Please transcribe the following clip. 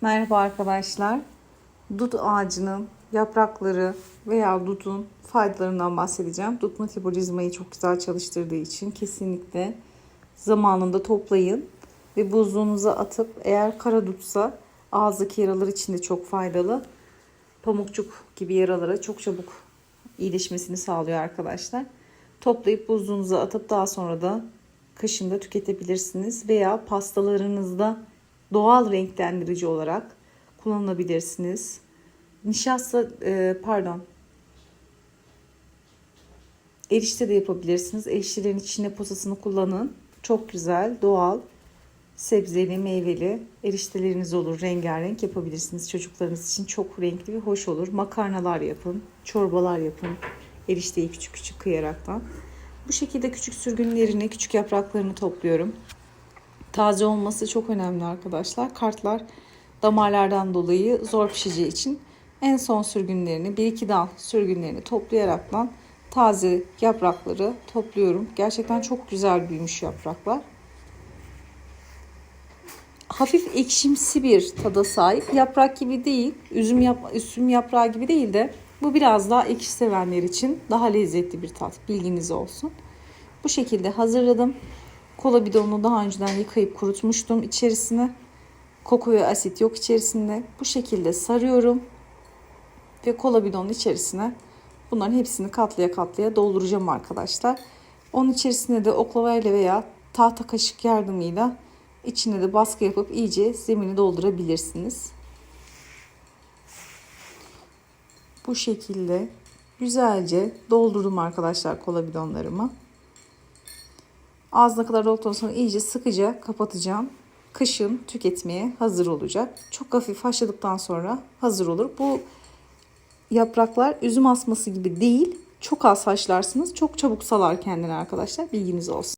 Merhaba arkadaşlar. Dut ağacının yaprakları veya dutun faydalarından bahsedeceğim. Dut metabolizmayı çok güzel çalıştırdığı için kesinlikle zamanında toplayın ve buzluğunuza atıp eğer kara dutsa ağızdaki yaralar için de çok faydalı. Pamukçuk gibi yaralara çok çabuk iyileşmesini sağlıyor arkadaşlar. Toplayıp buzluğunuza atıp daha sonra da kışında tüketebilirsiniz veya pastalarınızda doğal renklendirici olarak kullanabilirsiniz. Nişasta e, pardon erişte de yapabilirsiniz. Eriştelerin içine posasını kullanın. Çok güzel, doğal, sebzeli, meyveli erişteleriniz olur. Rengarenk yapabilirsiniz. Çocuklarınız için çok renkli ve hoş olur. Makarnalar yapın, çorbalar yapın. Erişteyi küçük küçük kıyaraktan. Bu şekilde küçük sürgünlerini, küçük yapraklarını topluyorum. Taze olması çok önemli arkadaşlar. Kartlar damarlardan dolayı zor pişeceği için en son sürgünlerini, bir iki dal sürgünlerini toplayaraktan taze yaprakları topluyorum. Gerçekten çok güzel büyümüş yapraklar. Hafif ekşimsi bir tada sahip. Yaprak gibi değil, üzüm, yap üzüm yaprağı gibi değil de bu biraz daha ekşi sevenler için daha lezzetli bir tat. Bilginiz olsun. Bu şekilde hazırladım. Kola bidonunu daha önceden yıkayıp kurutmuştum içerisine. Koku ve asit yok içerisinde. Bu şekilde sarıyorum. Ve kola bidonun içerisine bunların hepsini katlaya katlaya dolduracağım arkadaşlar. Onun içerisine de oklavayla veya tahta kaşık yardımıyla içine de baskı yapıp iyice zemini doldurabilirsiniz. Bu şekilde güzelce doldurdum arkadaşlar kola bidonlarımı. Ağzına kadar dolduktan sonra iyice sıkıca kapatacağım. Kışın tüketmeye hazır olacak. Çok hafif haşladıktan sonra hazır olur. Bu yapraklar üzüm asması gibi değil. Çok az haşlarsınız. Çok çabuk salar kendini arkadaşlar. Bilginiz olsun.